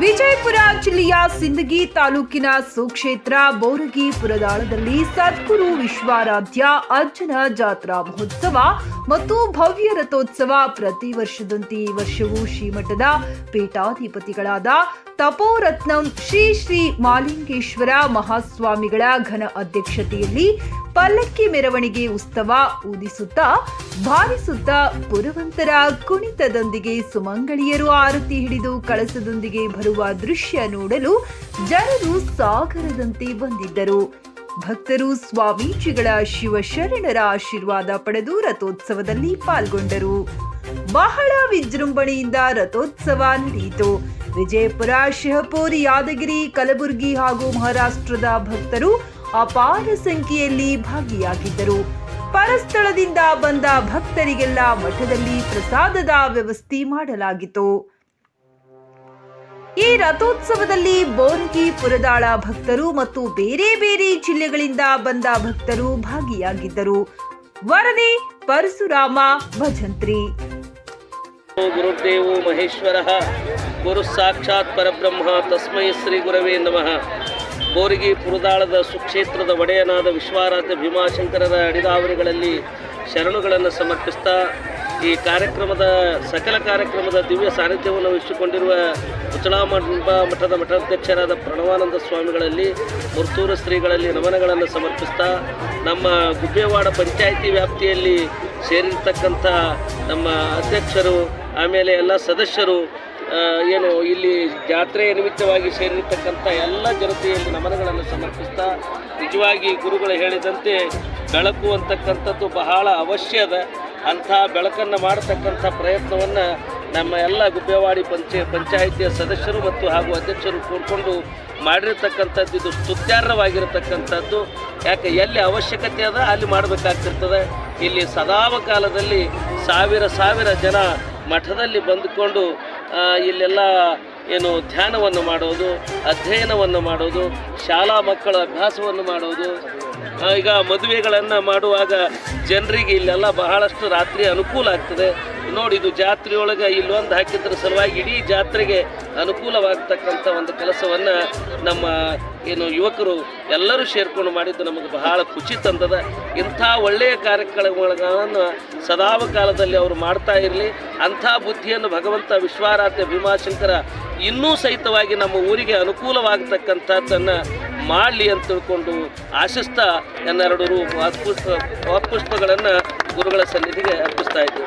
ವಿಜಯಪುರ ಜಿಲ್ಲೆಯ ಸಿಂದಗಿ ತಾಲೂಕಿನ ಸುಕ್ಷೇತ್ರ ಬೋರಗಿ ಪುರದಾಳದಲ್ಲಿ ಸದ್ಗುರು ವಿಶ್ವಾರಾಧ್ಯ ಅರ್ಜುನ ಜಾತ್ರಾ ಮಹೋತ್ಸವ ಮತ್ತು ಭವ್ಯ ರಥೋತ್ಸವ ಪ್ರತಿ ವರ್ಷದಂತೆ ಈ ವರ್ಷವೂ ಶ್ರೀಮಠದ ಪೀಠಾಧಿಪತಿಗಳಾದ ತಪೋರತ್ನಂ ಶ್ರೀ ಶ್ರೀ ಮಾಲಿಂಗೇಶ್ವರ ಮಹಾಸ್ವಾಮಿಗಳ ಘನ ಅಧ್ಯಕ್ಷತೆಯಲ್ಲಿ ಪಲ್ಲಕ್ಕಿ ಮೆರವಣಿಗೆ ಉತ್ಸವ ಊದಿಸುತ್ತಾ ಭಾವಿಸುತ್ತಾ ಪುರವಂತರ ಕುಣಿತದೊಂದಿಗೆ ಸುಮಂಗಳಿಯರು ಆರತಿ ಹಿಡಿದು ಕಳಸದೊಂದಿಗೆ ಬರುವ ದೃಶ್ಯ ನೋಡಲು ಜನರು ಸಾಗರದಂತೆ ಬಂದಿದ್ದರು. ಭಕ್ತರು ಸ್ವಾಮೀಜಿಗಳ ಶಿವಶರಣರ ಆಶೀರ್ವಾದ ಪಡೆದು ರಥೋತ್ಸವದಲ್ಲಿ ಪಾಲ್ಗೊಂಡರು. ಬಹಳ ವಿಜೃಂಭಣೆಯಿಂದ ರಥೋತ್ಸವ ನಡೆಯಿತು. ವಿಜಯಪುರ ಶಹಪುರ್ ಯಾದಗಿರಿ, ಕಲಬುರಗಿ ಹಾಗೂ ಮಹಾರಾಷ್ಟ್ರದ ಭಕ್ತರು ಅಪಾರ ಸಂಖ್ಯೆಯಲ್ಲಿ ಭಾಗಿಯಾಗಿದ್ದರು. ಪರಸ್ಥಳದಿಂದ ಬಂದ ಭಕ್ತರಿಗೆಲ್ಲ ಮಠದಲ್ಲಿ ಪ್ರಸಾದದ ವ್ಯವಸ್ಥೆ ಮಾಡಲಾಗಿತ್ತು. ಈ ರಥೋತ್ಸವದಲ್ಲಿ ಬೋರ್ಗಿ ಪುರದಾಳ ಭಕ್ತರು ಮತ್ತು ಬೇರೆ ಬೇರೆ ಜಿಲ್ಲೆಗಳಿಂದ ಬಂದ ಭಕ್ತರು ಭಾಗಿಯಾಗಿದ್ದರು. ವರದಿ ಪರಶುರಾಮ ಭಜಂತ್ರಿ. ಗುರುದೇವು ಮಹೇಶ್ವರ ಗುರು ಸಾಕ್ಷಾತ್ ಪರಬ್ರಹ್ಮ, ತಸ್ಮೈ ಶ್ರೀ ಗುರವೇ ನಮಃ. ಬೋರಿಗೆ ಪುರದಾಳದ ಸುಕ್ಷೇತ್ರದ ಒಡೆಯನಾದ ವಿಶ್ವಾರಾಧ್ಯ ಭೀಮಾಶಂಕರರ ಅಡಿದಾವರಿಗಳಲ್ಲಿ ಶರಣುಗಳನ್ನು ಸಮರ್ಪಿಸ್ತಾ, ಈ ಕಾರ್ಯಕ್ರಮದ ಸಕಲ ಕಾರ್ಯಕ್ರಮದ ದಿವ್ಯ ಸಾನ್ನಿಧ್ಯವನ್ನು ವಹಿಸಿಕೊಂಡಿರುವ ಉಚ್ಚಳಾಮಂಬ ಮಠದ ಮಠಾಧ್ಯಕ್ಷರಾದ ಪ್ರಣವಾನಂದ ಸ್ವಾಮಿಗಳಲ್ಲಿ ಮುರ್ತೂರು ಶ್ರೀಗಳಲ್ಲಿ ನಮನಗಳನ್ನು ಸಮರ್ಪಿಸ್ತಾ, ನಮ್ಮ ಗುಬ್ಬೇವಾಡ ಪಂಚಾಯಿತಿ ವ್ಯಾಪ್ತಿಯಲ್ಲಿ ಸೇರಿರ್ತಕ್ಕಂಥ ನಮ್ಮ ಅಧ್ಯಕ್ಷರು, ಆಮೇಲೆ ಎಲ್ಲ ಸದಸ್ಯರು ಏನು, ಇಲ್ಲಿ ಜಾತ್ರೆಯ ನಿಮಿತ್ತವಾಗಿ ಸೇರಿರ್ತಕ್ಕಂಥ ಎಲ್ಲ ಜನತೆಯಲ್ಲಿ ನಮನಗಳನ್ನು ಸಮರ್ಪಿಸ್ತಾ, ನಿಜವಾಗಿ ಗುರುಗಳು ಹೇಳಿದಂತೆ ಬೆಳಕು ಅಂತಕ್ಕಂಥದ್ದು ಬಹಳ ಅವಶ್ಯದ ಅಂಥ ಬೆಳಕನ್ನು ಮಾಡತಕ್ಕಂಥ ಪ್ರಯತ್ನವನ್ನು ನಮ್ಮ ಎಲ್ಲ ಗುಬ್ಬೇವಾಡಿ ಪಂಚ, ಪಂಚಾಯಿತಿಯ ಸದಸ್ಯರು ಮತ್ತು ಹಾಗೂ ಅಧ್ಯಕ್ಷರು ಕೂರ್ಕೊಂಡು ಮಾಡಿರ್ತಕ್ಕಂಥದ್ದು, ಇದು ಸ್ತುತ್ಯಾರ್ಹವಾಗಿರತಕ್ಕಂಥದ್ದು. ಯಾಕೆ, ಎಲ್ಲಿ ಅವಶ್ಯಕತೆ ಅದ, ಅಲ್ಲಿ ಮಾಡಬೇಕಾಗ್ತಿರ್ತದೆ. ಇಲ್ಲಿ ಸದಾವ ಕಾಲದಲ್ಲಿ ಸಾವಿರ ಸಾವಿರ ಜನ ಮಠದಲ್ಲಿ ಬಂದುಕೊಂಡು ಇಲ್ಲೆಲ್ಲ ಏನು ಧ್ಯಾನವನ್ನು ಮಾಡೋದು, ಅಧ್ಯಯನವನ್ನು ಮಾಡೋದು, ಶಾಲಾ ಮಕ್ಕಳ ಅಭ್ಯಾಸವನ್ನು ಮಾಡೋದು ಈಗ ಮದುವೆಗಳನ್ನು ಮಾಡುವಾಗ ಜನರಿಗೆ ಇಲ್ಲೆಲ್ಲ ಬಹಳಷ್ಟು ರಾತ್ರಿ ಅನುಕೂಲ ಆಗ್ತದೆ. ನೋಡಿ, ಇದು ಜಾತ್ರೆಯೊಳಗೆ ಇಲ್ಲೊಂದು ಹಾಕಿದ್ರ ಸಲುವಾಗಿ ಇಡೀ ಜಾತ್ರೆಗೆ ಅನುಕೂಲವಾಗ್ತಕ್ಕಂಥ ಒಂದು ಕೆಲಸವನ್ನು ನಮ್ಮ ಏನು ಯುವಕರು ಎಲ್ಲರೂ ಸೇರ್ಕೊಂಡು ಮಾಡಿದ್ದು ನಮಗೆ ಬಹಳ ಖುಷಿ ತಂದದ. ಇಂಥ ಒಳ್ಳೆಯ ಕಾರ್ಯಕ್ರಮಗಳನ್ನು ಸದಾವ ಕಾಲದಲ್ಲಿ ಅವರು ಮಾಡ್ತಾ ಇರಲಿ. ಅಂಥ ಬುದ್ಧಿಯನ್ನು ಭಗವಂತ ವಿಶ್ವಾರಾಧ್ಯ ಭೀಮಾಶಂಕರ ಇನ್ನೂ ಸಹಿತವಾಗಿ ನಮ್ಮ ಊರಿಗೆ ಅನುಕೂಲವಾಗತಕ್ಕಂಥದ್ದನ್ನು ಮಾಡಲಿ ಅಂತ ತಿಳ್ಕೊಂಡು ಆಶಿಸ್ತಾ ನನ್ನೆರಡು ರೂ ಪುಷ್ಪ ಪುಷ್ಪಗಳನ್ನು ಗುರುಗಳ ಸನ್ನಿಧಿಗೆ ಅರ್ಪಿಸ್ತಾ ಇದ್ದೀವಿ